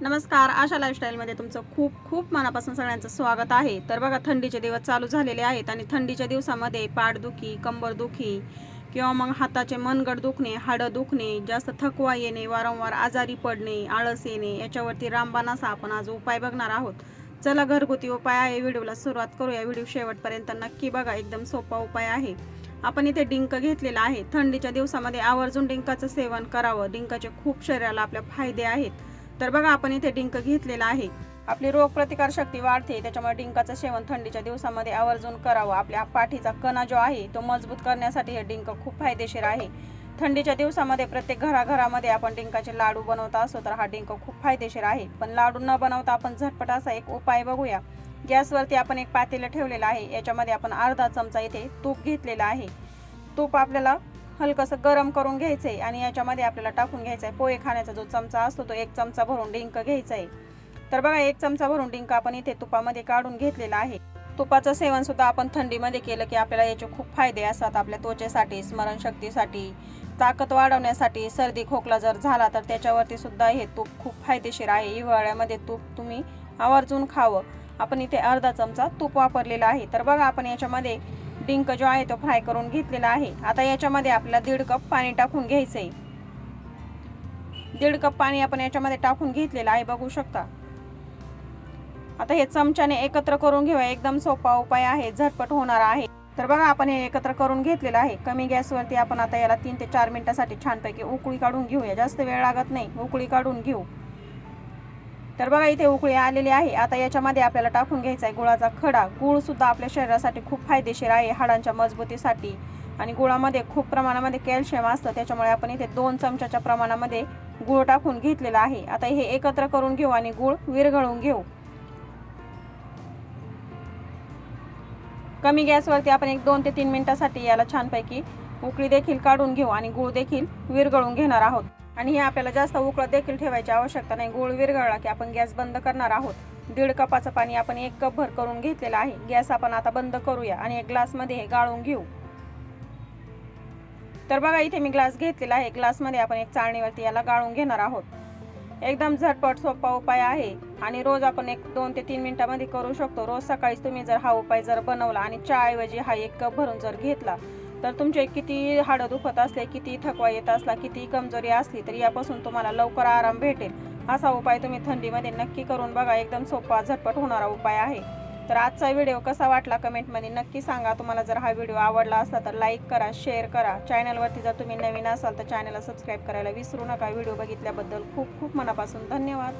नमस्कार आशा लाईफस्टाईलमध्ये तुमचं खूप खूप मनापासून सगळ्यांचं स्वागत आहे. तर बघा थंडीचे दिवस चालू झालेले आहेत आणि थंडीच्या दिवसामध्ये पाठदुखी कंबरदुखी किंवा मग हाताचे मनगड दुखणे हाडं दुखणे जास्त थकवा येणे वारंवार आजारी पडणे आळस येणे याच्यावरती रामबाण असा आपण आज उपाय बघणार आहोत. चला घरगुती उपाय आहे. व्हिडिओला सुरुवात करूया व्हिडिओ शेवटपर्यंत नक्की बघा. एकदम सोपा उपाय आहे. आपण इथे डिंक घेतलेला आहे. थंडीच्या दिवसामध्ये आवर्जून डिंकाचं सेवन करावं. डिंकाचे खूप शरीराला आपल्या फायदे आहेत. तर बघा आपण इथे डिंक घेतलेला आहे. आपली रोगप्रतिकार शक्ती वाढते. त्याच्यामुळे डिंकाचं सेवन थंडीच्या दिवसामध्ये आवर्जून करावं. आपल्या पाठीचा कणा जो आहे तो मजबूत करण्यासाठी हे डिंक खूप फायदेशीर आहे. थंडीच्या दिवसामध्ये प्रत्येक घराघरामध्ये आपण डिंकाचे लाडू बनवत असतो तर हा डिंक खूप फायदेशीर आहे. पण लाडू न बनवता आपण झटपट असा एक उपाय बघूया. गॅसवरती आपण एक पातेलं ठेवलेलं आहे. याच्यामध्ये आपण अर्धा चमचा इथे तूप घेतलेला आहे. तूप आपल्याला हलकंसं गरम करून घ्यायचं आहे आणि याच्यामध्ये आपल्याला टाकून घ्यायचं आहे पोहे खाण्याचा जो चमचा असतो तो एक चमचा भरून डिंक घ्यायचा आहे तर बघा एक चमचा भरून डिंक आपण इथे तुपामध्ये काढून घेतलेला आहे. तुपाचं सेवन सुद्धा आपण थंडीमध्ये केलं की आपल्याला याचे खूप फायदे असतात आपल्या त्वचेसाठी स्मरणशक्तीसाठी. ताकद वाढवण्यासाठी सर्दी खोकला जर झाला तर त्याच्यावरती सुद्धा हे तूप खूप फायदेशीर आहे. हिवाळ्यामध्ये तूप तुम्ही आवर्जून खावं. आपण इथे अर्धा चमचा तूप वापरलेला आहे. तर बघा आपण याच्यामध्ये डिंक जो आहे तो फ्राय करून घेतलेला आहे. आता याच्यामध्ये आपल्याला दीड कप पाणी टाकून घ्यायचं आहे दीड कप पाणी आपण याच्यामध्ये टाकून घेतलेलं आहे बघू शकता. आता हे चमच्याने एकत्र करून घेऊया. एकदम सोपा उपाय आहे झटपट होणार आहे. तर बघा आपण हे एकत्र करून घेतलेलं आहे. कमी गॅसवरती आपण आता याला तीन ते चार मिनिटासाठी छानपैकी उकळी काढून घेऊया. जास्त वेळ लागत नाही. उकळी काढून घेऊ. तर बघा इथे उकळी आलेली आहे. आता याच्यामध्ये आपल्याला टाकून घ्यायचा आहे गुळाचा खडा. गुळ सुद्धा आपल्या शरीरासाठी खूप फायदेशीर आहे हाडांच्या मजबूतीसाठी. आणि गुळामध्ये खूप प्रमाणामध्ये कॅल्शियम असतं त्याच्यामुळे आपण इथे दोन चमच्याच्या प्रमाणामध्ये गुळ टाकून घेतलेला आहे. आता हे एकत्र करून घेऊ आणि गुळ विरघळून घेऊ. कमी गॅसवरती आपण एक दोन ते तीन मिनिटासाठी याला छानपैकी उकळी देखील काढून घेऊ आणि गुळ देखील विरघळून घेणार आहोत. आणि हे आपल्याला जास्त उकळत देखील ठेवायची आवश्यकता नाही. गुळ विरघळला की आपण गॅस बंद करणार आहोत. दीड कपाचं पाणी आपण एक कप भर करून घेतलेलं आहे. गॅस आपण आता बंद करूया आणि एक ग्लासमध्ये हे गाळून घेऊ. तर बघा इथे मी ग्लास घेतलेला आहे. ग्लासमध्ये आपण एक चाळणीवरती याला गाळून घेणार आहोत. एकदम झटपट सोपा उपाय आहे आणि रोज आपण एक दोन ते तीन मिनिटामध्ये करू शकतो. रोज सकाळीच तुम्ही जर हा उपाय जर बनवला आणि चहाऐवजी हा एक कप भरून जर घेतला तर तुमचे किती हाडं दुखत असले किती थकवा येत असला किती कमजोरी असली तर यापासून तुम्हाला लवकर आराम भेटेल. असा उपाय तुम्ही थंडीमध्ये नक्की करून बघा. एकदम सोपा झटपट होणारा उपाय आहे. तर आजचा व्हिडिओ कसा वाटला कमेंटमध्ये नक्की सांगा. तुम्हाला जर हा व्हिडिओ आवडला असला तर लाईक करा शेअर करा. चॅनलवरती जर तुम्ही नवीन असाल तर चॅनलला सबस्क्राईब करायला विसरू नका. व्हिडिओ बघितल्याबद्दल खूप खूप मनापासून धन्यवाद.